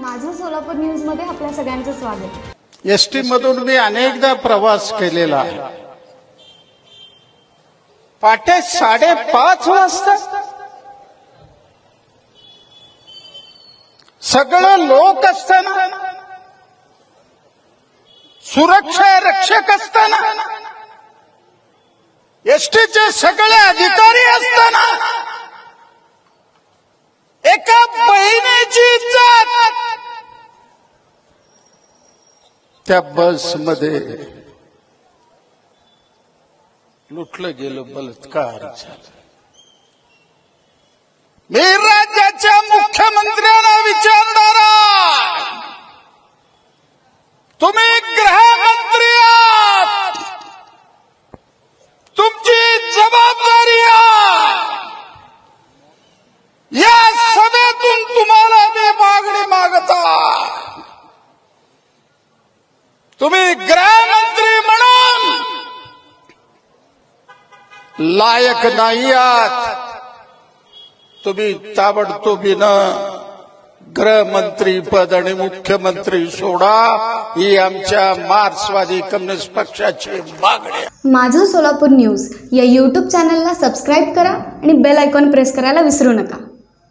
माझं सोलापूर न्यूजमध्ये आपल्या सगळ्यांचं स्वागत. एस टी मधून मी अनेकदा प्रवास केलेला आहे. पाटे साडेपाच वाजता सगळं लोक असताना सुरक्षा रक्षक असताना एसटीचे सगळे अधिकारी असतात त्या बसमध्ये लुटलं गेलं बलात्कार झाला. मी राज्याच्या मुख्यमंत्र्यांना विचारणारा तुम्ही गृहमंत्री आहात तुमची जबाबदारी आहे या सभेतून तुम्हाला मी मागणी मागता तुम्ही गृहमंत्री म्हणून लायक नाही आहात तुम्ही ताबडतोबीनं गृहमंत्री पद आणि मुख्यमंत्री सोडा ही आमच्या मार्क्सवादी कम्युनिस्ट पक्षाची मागणी माझं सोलापूर न्यूज या यूट्यूब चॅनलला सबस्क्राईब करा आणि बेल आयकॉन प्रेस करायला विसरू नका.